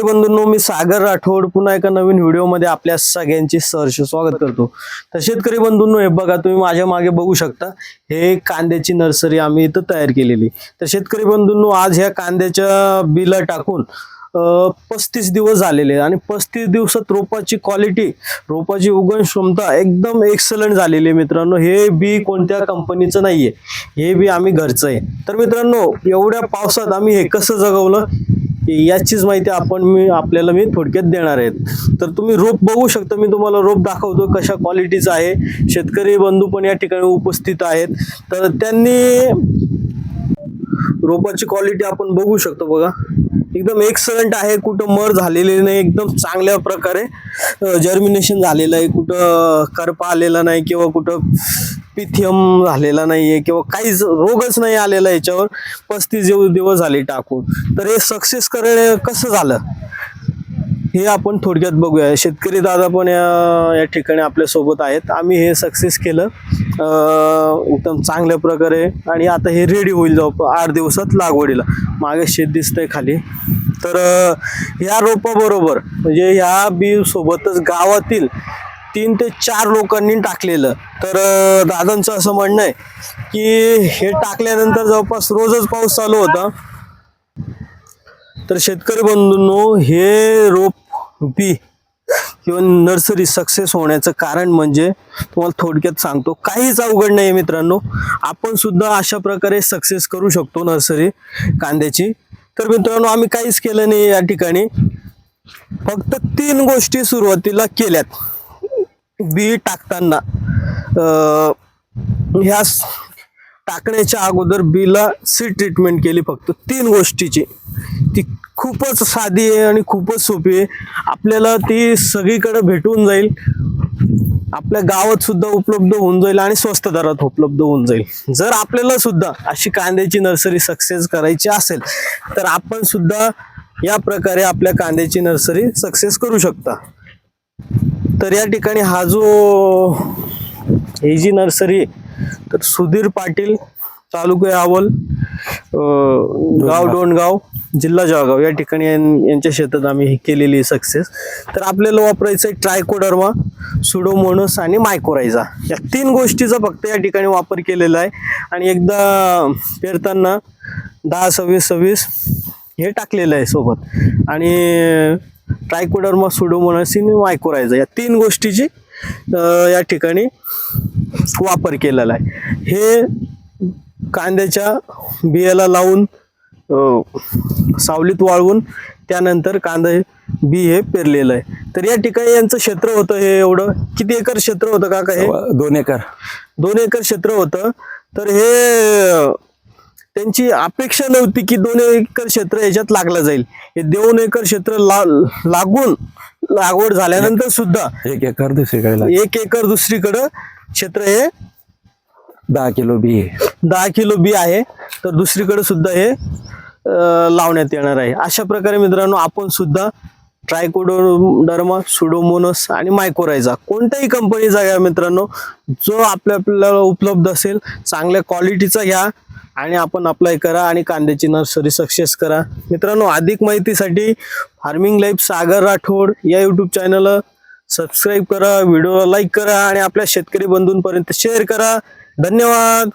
शेतकरी बंधूंनो मी सागर राठोड पुन्हा एका नवीन व्हिडिओमध्ये आपल्या सगळ्यांचे सहर्ष स्वागत करतो. तर शेतकरी बंधूंनो हे बघा तुम्ही माझ्या मागे बघू शकता हे कांद्याची नर्सरी आम्ही इथं तयार केलेली. तर शेतकरी बंधूंनो आज ह्या कांद्याच्या बिला टाकून पस्तीस दिवस झालेले आणि पस्तीस दिवसात रोपाची क्वालिटी रोपाची उगवण क्षमता एकदम एक्सलंट झालेली आहे मित्रांनो. हे बी कोणत्या कंपनीचं नाहीये. हे बी आम्ही घरचं आहे. तर मित्रांनो एवढ्या पावसात आम्ही हे कसं जगवलं? याचीच माहिती आपण मी आपल्याला मी थोडक्यात देणार आहेत. तर तुम्ही रोप बघू शकता मी तुम्हाला रोप दाखवतो कशा क्वालिटीचं आहे. शेतकरी बंधू पण या ठिकाणी उपस्थित आहेत. तर त्यांनी रोपाची क्वालिटी आपण बघू शकतो बघा. एकदम एक्सलंट आहे कुठं मर झालेली नाही एकदम चांगल्या प्रकारे जर्मिनेशन झालेलं आहे कुठं करपा आलेला नाही किंवा कुठं पिथियम झालेला नाही आहे किंवा काहीच रोगच नाही आलेला याच्यावर पस्तीस दिवस झाले टाकून. तर हे सक्सेस करणे कसं झालं? हे आपण थोडक्यात बघूया. शेतकरी दादा पण या या ठिकाणी आपल्यासोबत आहेत. आम्ही हे सक्सेस केलं. एकदम चांगल्या प्रकारे. आणि आता हे रेडी होईल जाऊ आठ दिवसात लागवडीला. मागे शेत दिसतंय खाली. तर ह्या रोपाबरोबर म्हणजे ह्या बी सोबतच गावातील तीन ते चार लोकांनी टाकलेलं. तर दादांचं असं म्हणणं आहे की हे टाकल्यानंतर जवळपास रोजच पाऊस चालू होता. तर शेतकरी बंधूंनो हे रोप बी किंवा नर्सरी सक्सेस होण्याचं कारण म्हणजे तुम्हाला थोडक्यात सांगतो काहीच अवघड नाही मित्रांनो. आपण सुद्धा अशा प्रकारे सक्सेस करू शकतो नर्सरी कांद्याची. तर मित्रांनो आम्ही काहीच केलं नाही या ठिकाणी. फक्त तीन गोष्टी सुरुवातीला केल्यात. बी टाकताना ह्या स- टाकण्याच्या अगोदर बीला सी ट्रीटमेंट केली फक्त. तीन गोष्टीची. ती खूपच साधी आहे आणि खूपच सोपी आहे. आपल्याला ती सगळीकडे भेटून जाईल. आपल्या गावात सुद्धा उपलब्ध होऊन जाईल आणि स्वस्त दरात उपलब्ध होऊन जाईल. जर आपल्याला सुद्धा अशी कांद्याची नर्सरी सक्सेस करायची असेल तर आपण सुद्धा या प्रकारे आपल्या कांद्याची नर्सरी सक्सेस करू शकता. तर या ठिकाणी हा जो ही जी नर्सरी आहे तर सुधीर पाटील तालुका आवल अं, गाव डोणगाव जिल्हा जळगाव या ठिकाणी यांच्या शेतात आम्ही ही केलेली सक्सेस तर आपल्याला वापरायचं आहे ट्रायकोडर्मा सुडोमोनस आणि मायकोरायझा या तीन गोष्टीचा फक्त या ठिकाणी वापर केलेला आहे. आणि एकदा पेरताना दहा सव्वीस सव्वीस हे टाकलेलं आहे सोबत. आणि ट्रायकोडर्मा सुडोमोनस आणि मायकोरायझा या तीन गोष्टीची या ठिकाणी वापर केलेला आहे. हे कांद्याच्या बियाला लावून सावलीत वाळवून त्यानंतर कांदा बी हे पेरलेलं आहे. तर या ठिकाणी यांचं क्षेत्र होतं हे एवढं. किती एकर क्षेत्र होतं काका हे? दोन एकर. दोन एकर क्षेत्र होतं. तर हे त्यांची अपेक्षा नव्हती की दोन एकर क्षेत्र याच्यात लागलं जाईल. हे दोन एकर क्षेत्र ला लागून लागवड झाल्यानंतर सुद्धा एक एकर दुसरीकडे एक एकर दुसरीकडं क्षेत्र हे दहा किलो बी आहे. दहा किलो बी आहे. तर दुसरीकडे सुद्धा हे लावण्यात येणार आहे. अशा प्रकारे मित्रांनो आपण सुद्धा ट्रायकोडोडर्मा सुडोमोनस आणि मायकोरायझा कोणत्याही कंपनीचा घ्या मित्रांनो. जो आपल्या आपल्याला उपलब्ध असेल चांगल्या क्वालिटीचा घ्या. आणि आपण अप्लाय करा आणि कांद्याची नर्सरी सक्सेस करा. मित्रांनो अधिक माहितीसाठी फार्मिंग लाईफ सागर राठोड या यूट्यूब चॅनलला सबस्क्राईब करा व्हिडिओला लाईक करा आणि आपल्या शेतकरी बंधूंपर्यंत शेअर करा. धन्यवाद!